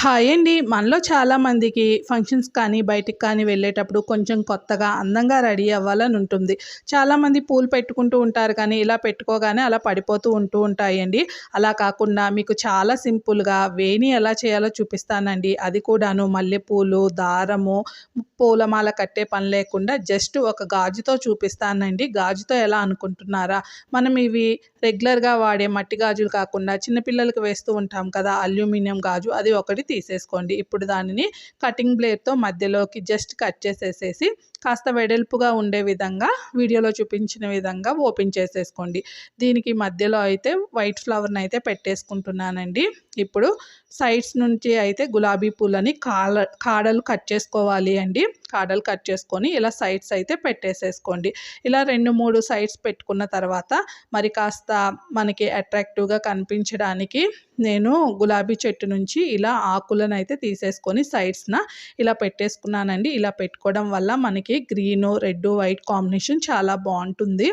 Hi అండి. మనలో చాలామందికి ఫంక్షన్స్ కానీ బయటికి కానీ వెళ్ళేటప్పుడు కొంచెం కొత్తగా అందంగా రెడీ అవ్వాలని ఉంటుంది. చాలామంది పూలు పెట్టుకుంటూ ఉంటారు కానీ ఇలా పెట్టుకోగానే అలా పడిపోతూ ఉంటూ ఉంటాయండి. అలా కాకుండా మీకు చాలా సింపుల్గా వేణి ఎలా చేయాలో చూపిస్తానండి. అది కూడాను మల్లెపూలు దారము పూలమాల కట్టే పని లేకుండా జస్ట్ ఒక గాజుతో చూపిస్తానండి. గాజుతో ఎలా అనుకుంటున్నారా? మనం ఇవి రెగ్యులర్గా వాడే మట్టి గాజులు కాకుండా చిన్నపిల్లలకి వేస్తూ ఉంటాం కదా అల్యూమినియం గాజు అది ఒకటి తీసేసుకోండి. ఇప్పుడు దానిని కటింగ్ బ్లేడ్తో మధ్యలోకి జస్ట్ కట్ చేసేసేసి కాస్త వెడల్పుగా ఉండే విధంగా వీడియోలో చూపించిన విధంగా ఓపెన్ చేసేసుకోండి. దీనికి మధ్యలో అయితే వైట్ ఫ్లవర్ని అయితే పెట్టేసుకుంటున్నానండి. ఇప్పుడు సైడ్స్ నుంచి అయితే గులాబీ పూలని కాల కాడలు కట్ చేసుకోవాలి అండి. కాడలు కట్ చేసుకొని ఇలా సైడ్స్ అయితే పెట్టేసేసుకోండి. ఇలా రెండు మూడు సైడ్స్ పెట్టుకున్న తర్వాత మరి కాస్త మనకి అట్రాక్టివ్గా కనిపించడానికి నేను గులాబీ చెట్టు నుంచి ఇలా ఆకులను అయితే తీసేసుకొని సైడ్స్న ఇలా పెట్టేసుకున్నానండి. ఇలా పెట్టుకోవడం వల్ల మనకి గ్రీను రెడ్ వైట్ కాంబినేషన్ చాలా బాగుంటుంది.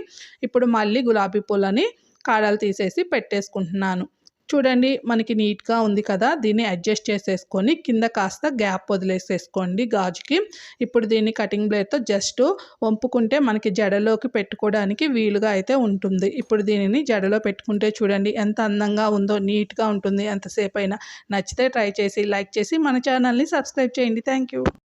ఇప్పుడు మళ్ళీ గులాబీ పూలని కాడలు తీసేసి పెట్టేసుకుంటున్నాను. చూడండి మనకి నీట్గా ఉంది కదా దీన్ని అడ్జస్ట్ చేసేసుకొని కింద కాస్త గ్యాప్ వదిలేసేసుకోండి గాజుకి. ఇప్పుడు దీన్ని కటింగ్ బ్లేడ్తో జస్ట్ వంపుకుంటే మనకి జడలోకి పెట్టుకోవడానికి వీలుగా అయితే ఉంటుంది. ఇప్పుడు దీనిని జడలో పెట్టుకుంటే చూడండి ఎంత అందంగా ఉందో నీట్గా ఉంటుంది. ఎంతసేపు అయినా నచ్చితే ట్రై చేసి లైక్ చేసి మన ఛానల్ని సబ్స్క్రైబ్ చేయండి. Thank you